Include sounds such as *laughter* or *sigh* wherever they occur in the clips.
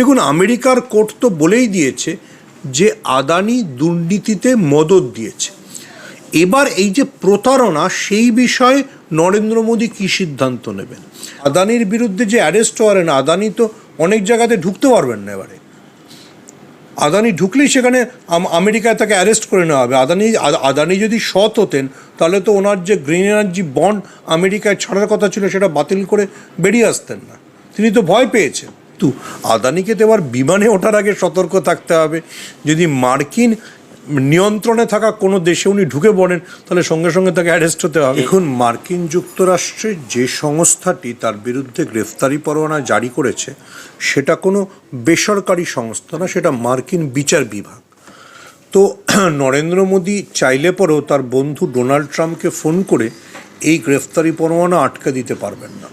দেখুন, আমেরিকার কোর্ট তো বলেই দিয়েছে যে আদানি দুর্নীতিতে মদত দিয়েছে। এবার এই যে প্রতারণা, সেই বিষয়ে নরেন্দ্র মোদী কী সিদ্ধান্ত নেবেন? আদানির বিরুদ্ধে যে অ্যারেস্ট ওয়ারেন্ট, আদানি তো অনেক জায়গাতে ঢুকতে পারবেন না এবারে। আদানি ঢুকলেই সেখানে আম- আমেরিকায় তাকে অ্যারেস্ট করে নেওয়া হবে। আদানি আদানি যদি সৎ হতেন, তাহলে তো ওনার যে গ্রিন এনার্জি বন্ড আমেরিকায় ছাড়ার কথা ছিল, সেটা বাতিল করে বেরিয়ে আসতেন না। তিনি তো ভয় পেয়েছেন। তো আদানিকে এবার বিমানে ওঠার আগে সতর্ক থাকতে হবে। যদি মার্কিন নিয়ন্ত্রণে থাকা কোনো দেশে উনি ঢুকে পড়েন, তাহলে সঙ্গে সঙ্গে তাকে অ্যারেস্ট হতে হবে। এখন মার্কিন যুক্তরাষ্ট্রের যে সংস্থাটি তার বিরুদ্ধে গ্রেফতারি পরোয়ানা জারি করেছে, সেটা কোনো বেসরকারি সংস্থা না, সেটা মার্কিন বিচার বিভাগ। তো *clears throat* নরেন্দ্র মোদী চাইলে পরেও তার বন্ধু ডোনাল্ড ট্রাম্পকে ফোন করে এই গ্রেফতারি পরোয়ানা আটকে দিতে পারবেন না।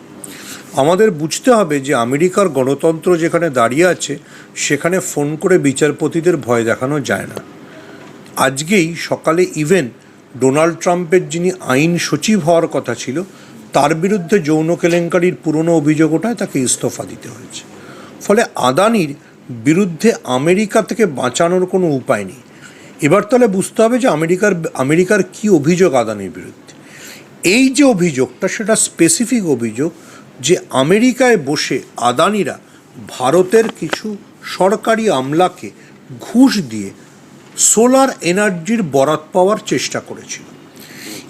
আমাদের বুঝতে হবে যে আমেরিকার গণতন্ত্র যেখানে দাঁড়িয়ে আছে, সেখানে ফোন করে বিচারপতিদের ভয় দেখানো যায় না। আজকেই সকালে ইভেন ডোনাল্ড ট্রাম্পের যিনি আইন সচিব হওয়ার কথা ছিল, তার বিরুদ্ধে যৌন কেলেঙ্কারির পুরনো অভিযোগ ওঠায় তাকে ইস্তফা দিতে হয়েছে। ফলে আদানির বিরুদ্ধে আমেরিকা থেকে বাঁচানোর কোনো উপায় নেই। এবার তাহলে বুঝতে হবে যে আমেরিকার আমেরিকার কি অভিযোগ আদানির বিরুদ্ধে। এই যে অভিযোগটা, সেটা স্পেসিফিক অভিযোগ যে আমেরিকায় বসে আদানিরা ভারতের কিছু সরকারি আমলাকে ঘুষ দিয়ে সোলার এনার্জির বরাত পাওয়ার চেষ্টা করেছিল।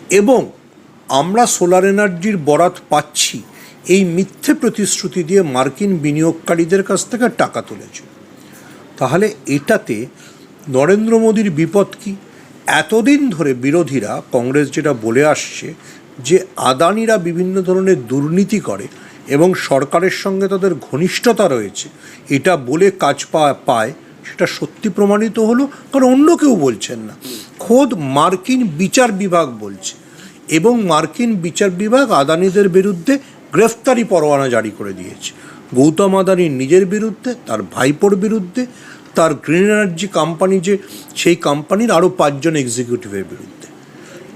এবং আমরা সোলার এনার্জির বরাত পাচ্ছি এই মিথ্যে প্রতিশ্রুতি দিয়ে মার্কিন বিনিয়োগকারীদের কাছ থেকে টাকা তুলেছে। তাহলে এটাতে নরেন্দ্র মোদীর বিপদ কি? এতদিন ধরে বিরোধীরা, কংগ্রেস যেটা বলে আসছে যে আদানিরা বিভিন্ন ধরনের দুর্নীতি করে এবং সরকারের সঙ্গে তাদের ঘনিষ্ঠতা রয়েছে, এটা বলে কাজ পায়, সেটা সত্যি প্রমাণিত হলো, কারণ অন্য কেউ বলছেন না। খোদ মার্কিন বিচার বিভাগ বলছে এবং মার্কিন বিচার বিভাগ আদানিদের বিরুদ্ধে গ্রেফতারি পরোয়ানা জারি করে দিয়েছে। গৌতম আদানির নিজের বিরুদ্ধে, তার ভাইপোর বিরুদ্ধে, তার গ্রিন এনার্জি কোম্পানি যে, সেই কোম্পানির আরও পাঁচজন এক্সিকিউটিভের বিরুদ্ধে।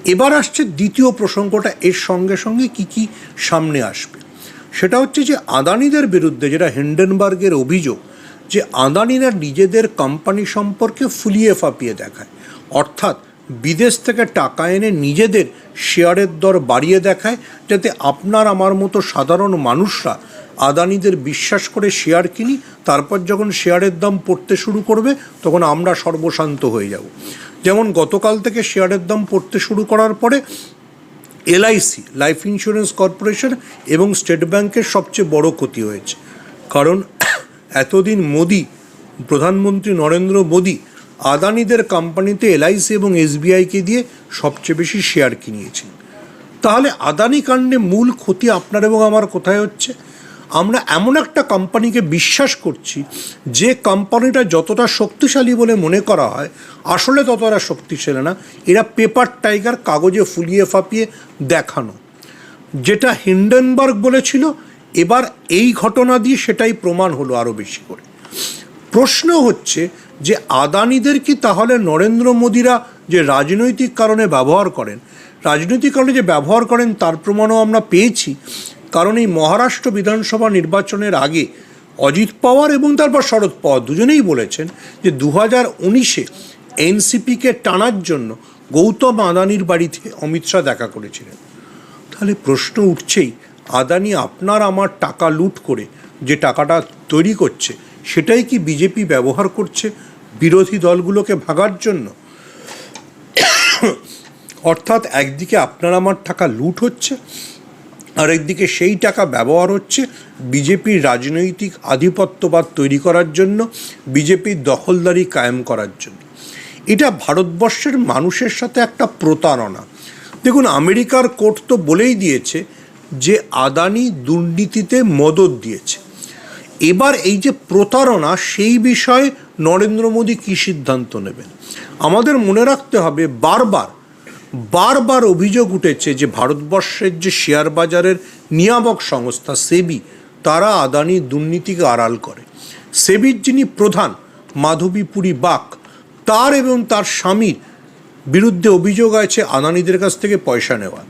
এবার আসছে দ্বিতীয় প্রসঙ্গটা, এর সঙ্গে সঙ্গে কি কি সামনে আসবে। সেটা হচ্ছে যে আদানিদের বিরুদ্ধে যেটা হিন্ডেনবার্গের অভিযোগ, যে আদানিরা নিজেদের কোম্পানি সম্পর্কে ফুলিয়ে ফাঁপিয়ে দেখায়। অর্থাৎ বিদেশ থেকে টাকা এনে নিজেদের শেয়ারের দর বাড়িয়ে দেখায়, যাতে আপনার আমার মতো সাধারণ মানুষরা আদানিদের বিশ্বাস করে শেয়ার কিনি, তারপর যখন শেয়ারের দাম পড়তে শুরু করবে, তখন আমরা সর্বশান্ত হয়ে যাব। যেমন গতকাল থেকে শেয়ারের দাম পড়তে শুরু করার পরে এলআইসি, লাইফ ইন্স্যুরেন্স কর্পোরেশন এবং স্টেট ব্যাংকের সবচেয়ে বড় ক্ষতি হয়েছে। কারণ এতদিন মোদি, প্রধানমন্ত্রী নরেন্দ্র মোদি আদানিদের কোম্পানিতে এলআইসি এবং এসবিআইকে দিয়ে সবচেয়ে বেশি শেয়ার কিনিয়েছেন। তাহলে আদানি কাণ্ডে মূল ক্ষতি আপনার এবং আমার কোথায় হচ্ছে? আমরা এমন একটা কোম্পানিকে বিশ্বাস করছি, যে কোম্পানিটা যতটা শক্তিশালী বলে মনে করা হয়, আসলে ততটা শক্তিশালী না, এরা পেপার টাইগার কাগজে ফুলিয়ে ফাঁপিয়ে দেখানো। যেটা হিন্ডেনবার্গ বলেছিল, এবার এই ঘটনা দিয়ে সেটাই প্রমাণ হলো আরও বেশি করে। প্রশ্ন হচ্ছে যে আদানিদের কি তাহলে নরেন্দ্র মোদীরা যে রাজনৈতিক কারণে ব্যবহার করেন, রাজনৈতিক কারণে যে ব্যবহার করেন তার প্রমাণও আমরা পেয়েছি কারণ এই মহারাষ্ট্র বিধানসভা নির্বাচনের আগে অজিত পাওয়ার এবং তারপর শরদ পাওয়ার দুজনেই বলেছেন যে দু হাজার উনিশে এনসিপিকে টানার জন্য গৌতম আদানির বাড়িতে অমিত শাহ দেখা করেছিলেন। তাহলে প্রশ্ন উঠছেই, আদানি আপনার আমার টাকা লুট করে যে টাকাটা তৈরি করছে, সেটাই কি বিজেপি ব্যবহার করছে বিরোধী দলগুলোকে ভাগার জন্য? অর্থাৎ একদিকে আপনার আমার টাকা লুট হচ্ছে আর একদিকে সেই টাকা ব্যবহার হচ্ছে বিজেপির রাজনৈতিক আধিপত্যবাদ তৈরি করার জন্য, বিজেপির দখলদারি কায়েম করার জন্য। এটা ভারতবর্ষের মানুষের সাথে একটা প্রতারণা। দেখুন, আমেরিকার কোর্ট তো বলেই দিয়েছে যে আদানি দুর্নীতিতে মদত দিয়েছে। এবার এই যে প্রতারণা, সেই বিষয়ে নরেন্দ্র মোদী কী সিদ্ধান্ত নেবেন? আমাদের মনে রাখতে হবে বারবার বারবার অভিযোগ উঠেছে যে ভারতবর্ষের যে শেয়ার বাজারের নিয়ামক সংস্থা সেবি, তারা আদানি দুর্নীতিকে আড়াল করে। সেবির যিনি প্রধান, মাধবী পুরী বাক, তার এবং তার স্বামীর বিরুদ্ধে অভিযোগ আছে আদানিদের কাছ থেকে পয়সা নেওয়া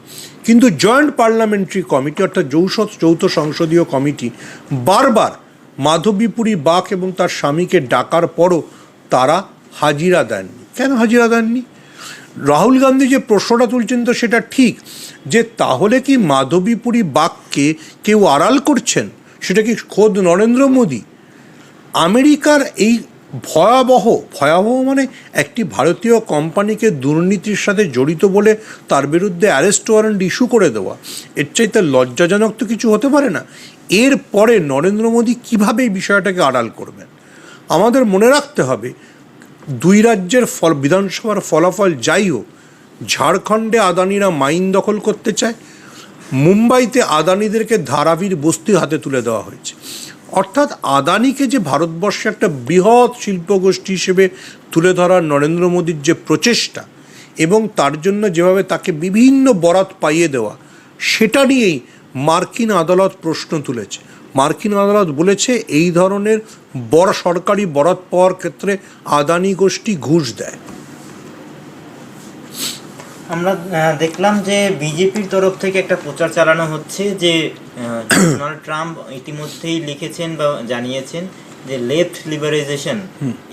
কিন্তু জয়েন্ট পার্লামেন্টারি কমিটি, অর্থাৎ যৌথ যৌথ সংসদীয় কমিটি, বারবার মাধবীপুরী বাক এবং তার স্বামীকে ডাকার পরও তারা হাজিরা দেননি। কেন হাজিরা দেননি? রাহুল গান্ধী যে প্রশ্নটা তুলছেন তো সেটা ঠিক, যে তাহলে কি মাধবীপুরী বাককে কেউ আড়াল করছেন? সেটা কি খোদ নরেন্দ্র মোদী? আমেরিকার এই ভয়াবহ ভয়াবহ মানে একটি ভারতীয় কোম্পানিকে দুর্নীতির সাথে জড়িত বলে তার বিরুদ্ধে অ্যারেস্ট ওয়ারেন্ট ইস্যু করে দেওয়া, এর চাইতে লজ্জাজনক তো কিছু হতে পারে না? এর পরে নরেন্দ্র মোদী কীভাবে এই বিষয়টাকে আড়াল করবেন? আমাদের মনে রাখতে হবে দুই রাজ্যের ফল, বিধানসভার ফলাফল যাই হোক, ঝাড়খণ্ডে আদানিরা মাইন দখল করতে চায়, মুম্বাইতে আদানিদেরকে ধারাবীর বস্তি হাতে তুলে দেওয়া হয়েছে। অর্থাৎ আদানিকে যে ভারতবর্ষে একটা বৃহৎ শিল্পগোষ্ঠী হিসেবে তুলে ধরার নরেন্দ্র মোদীর যে প্রচেষ্টা এবং তার জন্য যেভাবে তাকে বিভিন্ন বরাত পাইয়ে দেওয়া, সেটা নিয়েই মার্কিন আদালত প্রশ্ন তুলেছে। মার্কিন আদালত বলেছে এই ধরনের বড় সরকারি বরাত পাওয়ার ক্ষেত্রে আদানি গোষ্ঠী ঘুষ দেয়। আমরা দেখলাম যে বিজেপির তরফ থেকে একটা প্রচার চালানো হচ্ছে যে *coughs* ডোনাল্ড ট্রাম্প ইতিমধ্যেই লিখেছেন বা জানিয়েছেন যে লেফট লিবারাইজেশন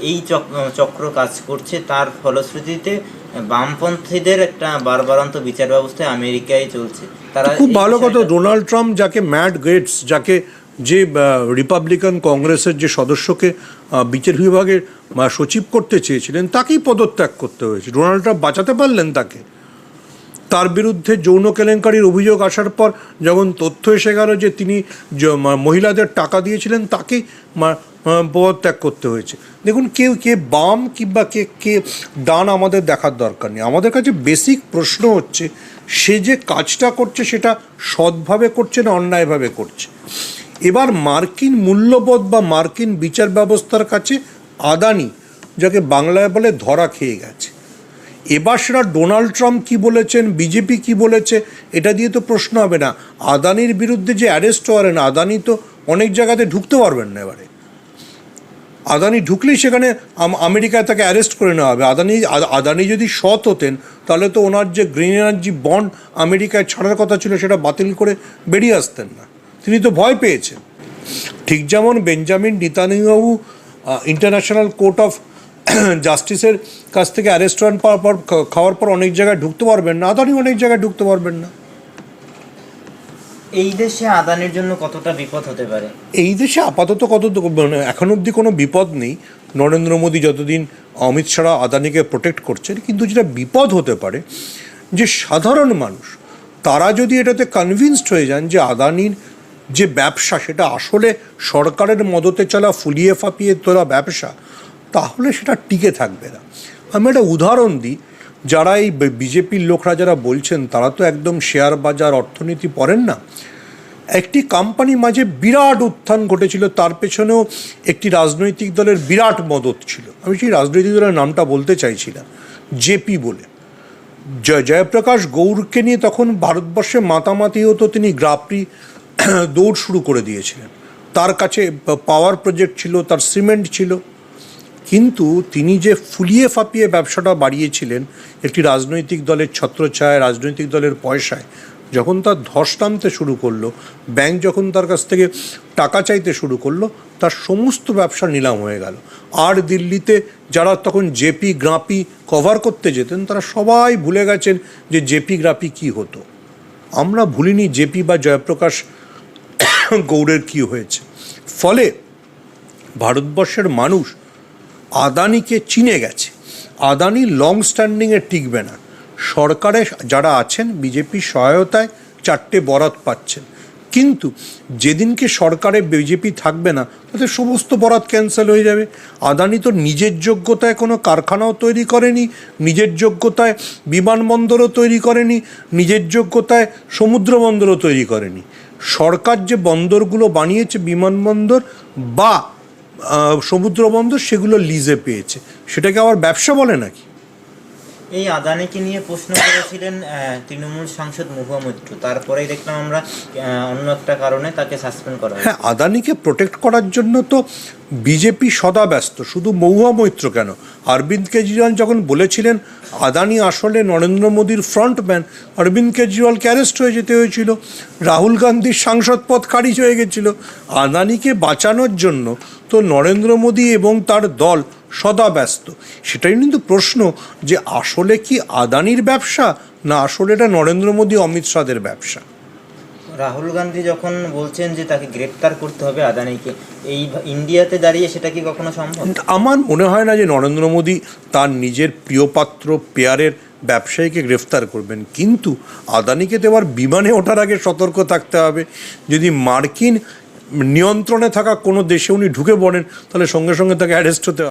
এই চক- চক্র কাজ করছে। তার ফলশ্রুতিতে বামপন্থীদের একটা বারবারান্ত বিচার ব্যবস্থা আমেরিকায় চলছে। তারা খুব ভালো কথা ডোনাল্ড ট্রাম্প যাকে ম্যাট গেটস যাকে যে রিপাবলিকান কংগ্রেসের যে সদস্যকে বিচার বিভাগের সচিব করতে চেয়েছিলেন, তাকেই পদত্যাগ করতে হয়েছে। ডোনাল্ড ট্রাম্প বাঁচাতে পারলেন তাকে। তার বিরুদ্ধে যৌন কেলেঙ্কারির অভিযোগ আসার পর যখন তথ্য এসে গেল যে তিনি মহিলাদের টাকা দিয়েছিলেন, তাকেই পদত্যাগ করতে হয়েছে। দেখুন কেউ কে বাম কিংবা কে কে ডান আমাদের দেখার দরকার নেই। আমাদের কাছে বেসিক প্রশ্ন হচ্ছে, সে যে কাজটা করছে সেটা সৎভাবে করছে না অন্যায়ভাবে করছে? এবার মার্কিন মূল্যবোধ বা মার্কিন বিচার ব্যবস্থার কাছে আদানি, যাকে বাংলায় বলে ধরা খেয়ে গেছে। এবার সেটা ডোনাল্ড ট্রাম্প কী বলেছেন, বিজেপি কি বলেছে, এটা দিয়ে তো প্রশ্ন হবে না। আদানির বিরুদ্ধে যে অ্যারেস্ট ওয়ারেন্ট আদানি তো অনেক জায়গাতে ঢুকতে পারবেন না এবারে। আদানি ঢুকলেই সেখানে আম- আমেরিকায় তাকে অ্যারেস্ট করে নেওয়া হবে। আদানি আদানি যদি সৎ হতেন, তাহলে তো ওনার যে গ্রিন এনার্জি বন্ড আমেরিকায় ছাড়ার কথা ছিল, সেটা বাতিল করে বেরিয়ে আসতেন না। তিনি তো ভয় পেয়েছেন। ঠিক যেমন বেঞ্জামিন নিতানিবাবু ইন্টারন্যাশনাল কোর্ট অফ জাস্টিসের কাছ থেকে অ্যারেস্ট পাওয়ার পর খাওয়ার পর অনেক জায়গায় ঢুকতে পারবেন না। আদানি অনেক জায়গায় ঢুকতে পারবেন না। এই দেশে আদানির জন্য কতটা বিপদ হতে পারে? এই দেশে আপাতত কত মানে এখন অবধি কোনো বিপদ নেই। নরেন্দ্র মোদী যতদিন অমিত শাহ আদানিকে প্রোটেক্ট করছেন কিন্তু যেটা বিপদ হতে পারে যে সাধারণ মানুষ তারা যদি এটাতে কনভিনসড হয়ে যান যে আদানির যে ব্যবসা, সেটা আসলে সরকারের মদতে চলা, ফুলিয়ে ফাপিয়ে তোলা ব্যবসা, তাহলে সেটা টিকে থাকবে না। আমি একটা উদাহরণ দিই, যারা এই বিজেপির লোকরা যারা বলছেন, তারা তো একদম শেয়ার বাজার, অর্থনীতি পড়েন না। একটি কোম্পানি মাঝে বিরাট উত্থান ঘটেছিল, তার পেছনেও একটি রাজনৈতিক দলের বিরাট মদত ছিল। আমি সেই রাজনৈতিক দলের নামটা বলতে চাইছি না জেপি বলে। জয়, জয়প্রকাশ গৌরকে নিয়ে তখন ভারতবর্ষে মাতামাতি হতো তিনি গ্রাপরি *clears throat* দৌড় শুরু করে দিয়েছিলেন। তার কাছে পাওয়ার প্রজেক্ট ছিল, তার সিমেন্ট ছিল। কিন্তু তিনি যে ফুলিয়ে ফাপিয়ে ব্যবসাটা বাড়িয়েছিলেন, একটি রাজনৈতিক দলের ছত্রছায় রাজনৈতিক দলের পয়সায়, যখন তার ধস নামতে শুরু করল ব্যাংক যখন তার কাছ থেকে টাকা চাইতে শুরু করল, তার সমস্ত ব্যবসা নিলাম হয়ে গেল। আর দিল্লিতে যারা তখন জেপি, গ্রাপি কভার করতে যেতেন, তারা সবাই ভুলে গেছেন যে জেপি, গ্রাপি কি হতো। আমরা ভুলিনি জেপি বা জয়প্রকাশ গৌড়ের কী হয়েছে? ফলে ভারতবর্ষের মানুষ আদানিকে চিনে গেছে। আদানি লং স্ট্যান্ডিংয়ে টিকবে না। সরকারে যারা আছেন বিজেপির সহায়তায় চারটে বরাত পাচ্ছেন। কিন্তু যেদিনকে সরকারে বিজেপি থাকবে না, তাতে সমস্ত বরাত ক্যান্সেল হয়ে যাবে। আদানি তো নিজের যোগ্যতায় কোনো কারখানাও তৈরি করেনি, নিজের যোগ্যতায় বিমানবন্দরও তৈরি করেনি, নিজের যোগ্যতায় সমুদ্রবন্দরও তৈরি করেনি। সরকার যে বন্দরগুলো বানিয়েছে, বিমানবন্দর বা সমুদ্র বন্দর সেগুলো লিজে পেয়েছে। সেটাকে আবার ব্যবসা বলে নাকি? এই আদানিকে নিয়ে প্রশ্ন করেছিলেন তৃণমূল সাংসদ মহুয়া মৈত্র। তারপরেই দেখলাম আমরা অন্য একটা কারণে তাকে সাসপেন্ড করা হ্যাঁ আদানিকে প্রোটেক্ট করার জন্য তো বিজেপি সদা ব্যস্ত, শুধু মহুয়া মৈত্র কেন? অরবিন্দ কেজরিওয়াল যখন বলেছিলেন, আদানি আসলে নরেন্দ্র মোদীর ফ্রন্টম্যান অরবিন্দ কেজরিওয়ালকে অ্যারেস্ট হয়ে যেতে হয়েছিল, রাহুল গান্ধীর সাংসদ পদ খারিজ হয়ে গেছিল। আদানিকে বাঁচানোর জন্য তো নরেন্দ্র মোদী এবং তার দল সদা ব্যস্ত। সেটাই কিন্তু প্রশ্ন যে আসলে কি আদানির ব্যবসা না আসলে এটা নরেন্দ্র মোদী অমিত শাহের ব্যবসা? রাহুল গান্ধী যখন বলছেন যে তাকে গ্রেপ্তার করতে হবে আদানিকে এই ইন্ডিয়াতে দাঁড়িয়ে সেটা কি কখনো সম্ভব? আমার মনে হয় না যে নরেন্দ্র মোদী তার নিজের প্রিয়পাত্র পেয়ারের ব্যবসায়ীকে গ্রেফতার করবেন। কিন্তু আদানিকে তো এবার বিমানে ওঠার আগে সতর্ক থাকতে হবে। যদি মার্কিন নিয়ন্ত্রণে থাকা কোনো দেশে উনি ঢুকে পড়েন তাহলে সঙ্গে সঙ্গে তাকে অ্যারেস্ট হতে